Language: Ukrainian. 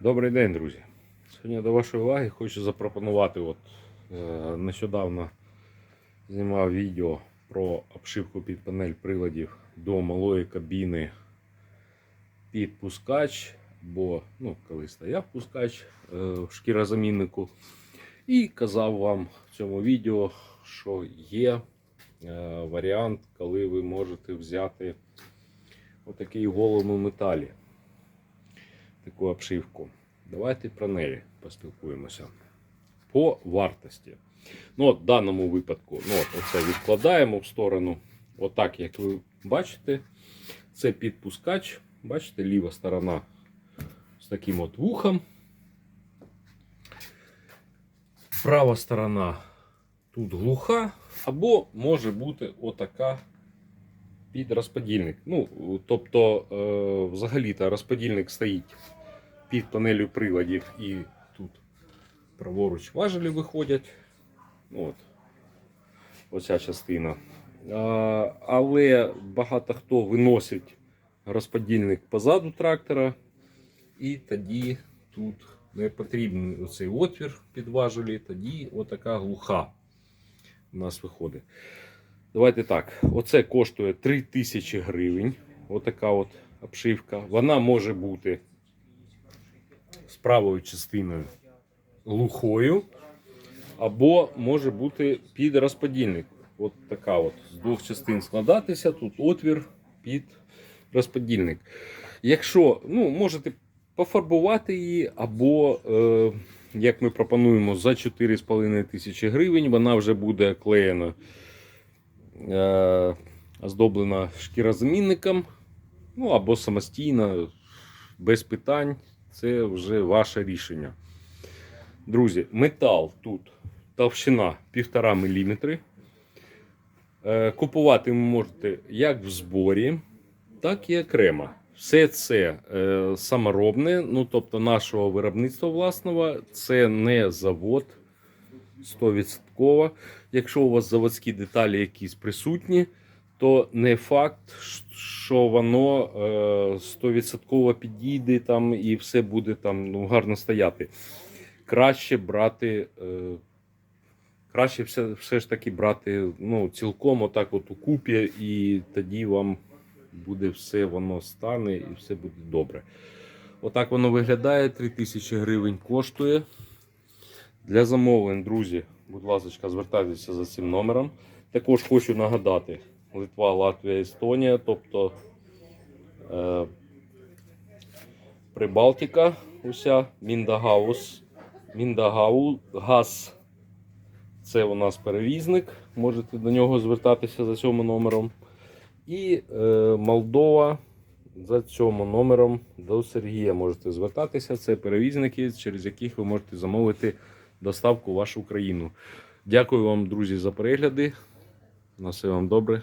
Добрий день, друзі. Сьогодні до вашої уваги хочу запропонувати. От, е, нещодавно знімав відео про обшивку під панель приладів до малої кабіни під пускач, бо ну, коли стояв пускач е, в шкірозаміннику. І казав вам в цьому відео, що є е, варіант, коли ви можете взяти отакий голому металі таку обшивку. Давайте про неї поспілкуємося. По вартості. Ну, от в даному випадку, ну, от оце відкладаємо в сторону. Отак, як ви бачите, це підпускач. Бачите, ліва сторона з таким от вухом. Права сторона тут глуха, або може бути отака під розподільник. Ну, тобто, е, взагалі-то розподільник стоїть під панелю приладів і тут праворуч важелі виходять. Ну, От. Оця частина. А, але багато хто виносить розподільник позаду трактора, і тоді тут не потрібен оцей отвір під важелі, тоді отака глуха у нас виходить. Давайте так. Оце коштує 3000 гривень. Отака от обшивка. Вона може бути правою частиною глухою, або може бути під розподільник. От така от з двох частин складатися. Тут отвір під розподільник. Якщо ну, можете пофарбувати її, або, е, як ми пропонуємо, за 4,5 тисячі гривень вона вже буде клеєна е, оздоблена шкірозамінником, ну або самостійно, без питань. Це вже ваше рішення. Друзі, метал тут товщина 1,5 мм. Е, Купувати ви можете як в зборі, так і окремо. Все це е, саморобне, ну тобто нашого виробництва власного, це не завод 100%. Якщо у вас заводські деталі якісь присутні, то не факт, що воно е, 100% підійде там і все буде там ну, гарно стояти. Краще брати, е, краще все, все ж таки брати ну, цілком отак от у купі, і тоді вам буде все, воно стане і все буде добре. Отак воно виглядає. 3000 гривень коштує. Для замовлень, друзі, будь ласка, звертайтеся за цим номером. Також хочу нагадати: Литва, Латвія, Естонія, тобто е, Прибалтика, уся, Міндагаус, Міндагаугаз. Це у нас перевізник. Можете до нього звертатися за цим номером. І е, Молдова за цим номером до Сергія можете звертатися. Це перевізники, через яких ви можете замовити доставку в вашу країну. Дякую вам, друзі, за перегляди. На все вам добре.